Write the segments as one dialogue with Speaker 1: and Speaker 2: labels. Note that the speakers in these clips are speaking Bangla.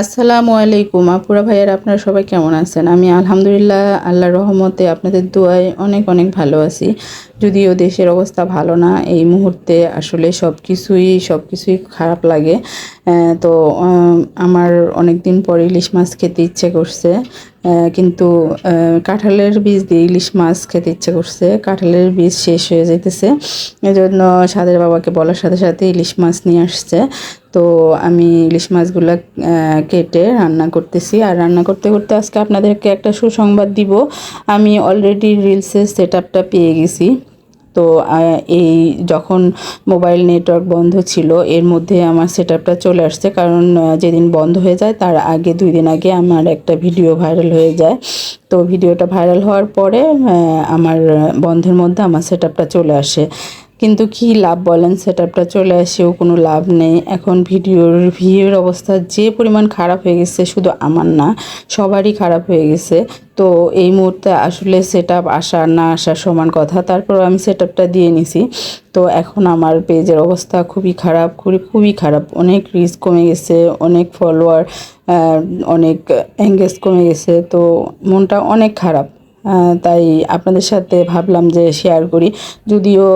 Speaker 1: আসসালামু আলাইকুম। আপুরা ভাইয়ার, আপনারা সবাই কেমন আছেন? আমি আলহামদুলিল্লাহ আল্লাহ রহমতে আপনাদের দোয়ায় অনেক অনেক ভালো আছি। যদিও দেশের অবস্থা ভালো না, এই মুহূর্তে আসলে সব কিছুই সব কিছুই খারাপ লাগে। তো আমার অনেক দিন পর ইলিশ মাছ খেতে ইচ্ছে করছে। কিন্তু কাঁঠালের বীজ দিয়ে ইলিশ মাছ খেতে ইচ্ছে করছে। কাঁঠালের বীজ শেষ হয়ে যেতেছে এজন্য সাদের বাবাকে বলার সাথে সাথে ইলিশ মাছ নিয়ে আসছে। তো আমি ইলিশ মাছগুলো কেটে রান্না করতেছি। আর রান্না করতে করতে আজকে আপনাদেরকে একটা সুসংবাদ দিব। আমি অলরেডি রিলসের সেট আপটা পেয়ে গেছি। তো এই যখন মোবাইল নেটওয়ার্ক বন্ধ ছিল, এর মধ্যে আমার সেট চলে আসছে। কারণ যেদিন বন্ধ হয়ে যায়, তার আগে, দুই দিন আগে আমার একটা ভিডিও ভাইরাল হয়ে যায়। তো, ভিডিওটা ভাইরাল হওয়ার পরে আমার বন্ধের মধ্যে আমার সেট চলে আসে। কিন্তু কি লাভ বলেন? সেট আপটা চলে আসেও কোনো লাভ নেই। এখন ভিডিওর ভিউর অবস্থা যে পরিমাণ খারাপ হয়ে গেছে শুধু আমার না, সবারই খারাপ হয়ে গেছে। তো এই মুহূর্তে আসলে সেট আপ আসা না আসা সমান কথা। তারপর আমি সেট আপটা দিয়ে নিছি। তো এখন আমার পেজের অবস্থা খুবই খারাপ, খুবই খুবই খারাপ। অনেক রিস্ক কমে গেছে, অনেক ফলোয়ার অনেক এঙ্গেজ কমে গেছে। তো মনটা অনেক খারাপ। তাই আপনাদের সাথে ভাবলাম যে শেয়ার করি। যদিও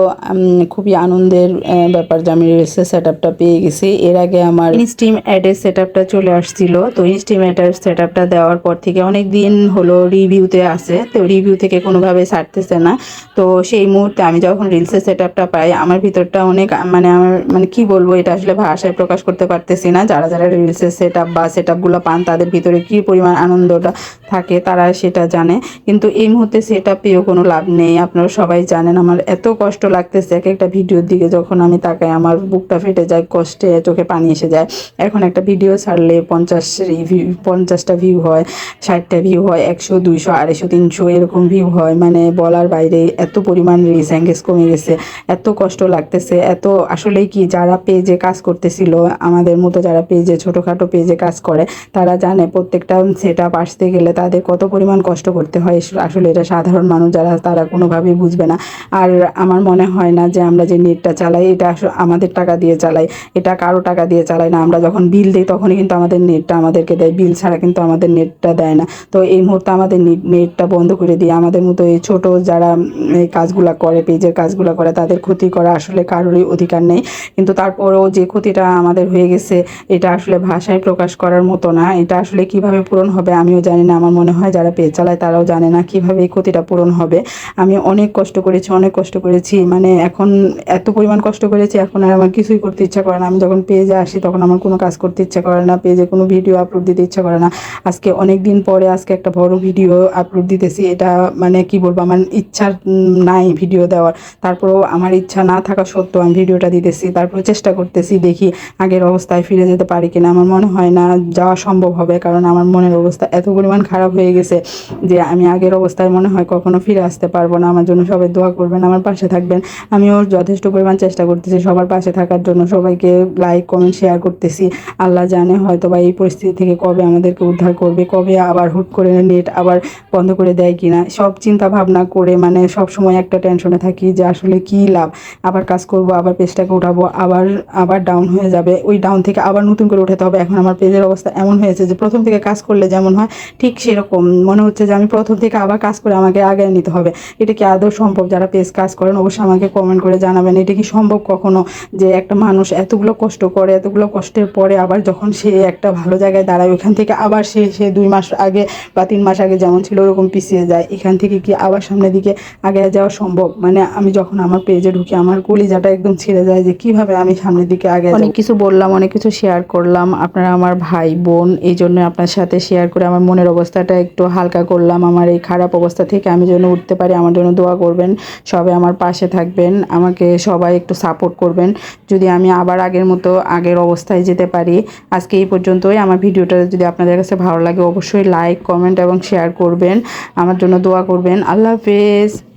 Speaker 1: খুবই আনন্দের ব্যাপার যে আমি রিলসের সেট আপটা পেয়ে গেছি। এর আগে আমার ইনস্টিম অ্যাডের সেট আপটা চলে আসছিল। তো ইনস্টিম অ্যাডের সেট আপটা দেওয়ার পর থেকে অনেক দিন হলো রিভিউতে আছে। তো রিভিউ থেকে কোনোভাবে ছাড়তেছে না। তো সেই মুহূর্তে আমি যখন রিলসের সেট আপটা পাই, আমার ভিতরটা অনেক মানে আমার মানে কি বলব, এটা আসলে ভাষায় প্রকাশ করতে পারতেছি না। যারা যারা রিলসের সেট আপ বা সেট আপগুলো পান, তাদের ভিতরে কি পরিমাণ আনন্দটা থাকে, তারা সেটা জানে। কিন্তু এই মুহূর্তে সেটা পেয়েও কোনো লাভ নেই। আপনারা সবাই জানেন, আমার এত কষ্ট লাগতেছে এক একটা ভিডিওর দিকে যখন আমি তাকাই, আমার বুকটা ফেটে যায়, কষ্টে চোখে পানি এসে যায়। এখন একটা ভিডিও ছাড়লে পঞ্চাশ রিভিউ পঞ্চাশটা ভিউ হয়, ষাটটা ভিউ হয়, একশো, দুইশো, আড়াইশো, তিনশো এরকম ভিউ হয়। মানে বলার বাইরে এত পরিমাণ রিস এঙ্গেজ কমে গেছে, এত কষ্ট লাগতেছে, এত আসলেই কি যারা পেজে কাজ করতেছিল, আমাদের মতো যারা পেজে ছোটোখাটো পেজে কাজ করে, তারা জানে প্রত্যেকটা সেট আপ আসতে গেলে তাদের কত পরিমাণ কষ্ট করতে হয় আসলে এটা সাধারণ মানুষ, যারা, তারা কোনোভাবেই বুঝবে না। আর আমার মনে হয় না যে আমরা যে নেটটা চালাই, এটা আমাদের টাকা দিয়ে চালাই, এটা কারও টাকা দিয়ে চালাই না। আমরা যখন বিল দিই, তখনই কিন্তু আমাদের নেটটা আমাদেরকে দেয়। বিল ছাড়া কিন্তু আমাদের নেটটা দেয় না। তো এই মুহূর্তে আমাদের নেট নেটটা বন্ধ করে দিয়ে, আমাদের মতো এই ছোট যারা এই কাজগুলো করে, পেজের কাজগুলো করে, তাদের ক্ষতি করা আসলে কারোরই অধিকার নেই। কিন্তু তারপরেও যে ক্ষতিটা আমাদের হয়ে গেছে, এটা আসলে ভাষায় প্রকাশ করার মতো না। এটা আসলে কীভাবে পূরণ হবে, আমিও জানি না। আমার মনে হয় যারা পেজ চালায়, তারাও জানে না কীভাবে এই ক্ষতিটা পূরণ হবে। আমি অনেক কষ্ট করেছি, অনেক কষ্ট করেছি। মানে এখন এত পরিমাণ কষ্ট করেছি, এখন আর আমার কিছুই করতে ইচ্ছা করে না। আমি যখন পেজে আসি তখন আমার কোনো কাজ করতে ইচ্ছা করে না। পেজে কোনো ভিডিও আপলোড দিতে ইচ্ছা করে না। আজকে অনেক দিন পরে আজকে একটা বড় ভিডিও আপলোড দিতেছি। এটা মানে কি বলব? আমার ইচ্ছা নাই ভিডিও দেওয়ার। তারপরেও আমার ইচ্ছা না থাকা সত্ত্বেও আমি ভিডিওটা দিতেছি। তারপরে চেষ্টা করতেছি দেখি আগের অবস্থায় ফিরে যেতে পারি কিনা। আমার মনে হয় না যাওয়া সম্ভব হবে, কারণ আমার মনের অবস্থা এত পরিমাণ খারাপ হয়ে গেছে যে আমি আগের অবস্থায় মনে হয় কখনো ফিরে আসতে পারব না। আমার জন্য সবাই দোয়া করবেন, আমার পাশে থাকবেন। আমিও যথেষ্ট পরিমাণ চেষ্টা করতেছি সবার পাশে থাকার জন্য। সবাইকে লাইক কমেন্ট শেয়ার করতেছি। আল্লাহ জানে হয়তো বা এই পরিস্থিতি থেকে কবে আমাদেরকে উদ্ধার করবে, কবে আবার হুট করে নেট আবার বন্ধ করে দেয় কিনা। সব চিন্তা ভাবনা করে মানে সব সময় একটা টেনশনে থাকি যে আসলে কি লাভ? আবার কাজ করব, আবার পেজটাকে উঠাবো, আবার আবার ডাউন হয়ে যাবে। ওই ডাউন থেকে আবার নতুন করে উঠাতে হবে। এখন আমার পেজের অবস্থা এমন হয়েছে যে প্রথম থেকে কাজ করলে যেমন হয় ঠিক সেরকম। মনে হচ্ছে যে আমি প্রথম থেকে আবার কাজ করে আমাকে আগে নিতে হবে। এটা কি আদৌ সম্ভব? যারা পেজ কাজ করেন অবশ্যই আমাকে কমেন্ট করে জানাবেন। এটা কি সম্ভব কখনো যে একটা মানুষ এতগুলো কষ্ট করে এতগুলো কষ্টের পরে আবার যখন সে একটা ভালো জায়গায় দাঁড়ায় ওখান থেকে আবার সে সে দুই মাস আগে বা তিন মাস আগে যেমন ছিল ওরকম পিছিয়ে যায়। এখান থেকে কি আবার সামনের দিকে আগে যাওয়া সম্ভব? মানে আমি যখন আমার পেজে ঢুকি আমার কলিজাটা একদম ছিঁড়ে যায় যে কীভাবে আমি সামনের দিকে আগে অনেক কিছু বললাম অনেক কিছু শেয়ার করলাম। আপনারা আমার ভাই বোন এই জন্য আপনার সাথে শেয়ার করে আমার মনের অবস্থাটা একটু হালকা করলাম। আমার এই খারাপ অবস্থা থেকে আমি যেন উঠতে পারি, আমার জন্য দোয়া করবেন, সবাই আমার পাশে থাকবেন, আমাকে সবাই একটু সাপোর্ট করবেন। যদি আমি আবার আগের মতো আগের অবস্থায় যেতে পারি, আজকে এই পর্যন্তই। আমার ভিডিওটা যদি আপনাদের কাছে ভালো লাগে, অবশ্যই লাইক কমেন্ট এবং শেয়ার করবেন। আমার জন্য দোয়া করবেন। আল্লাহ হাফেজ।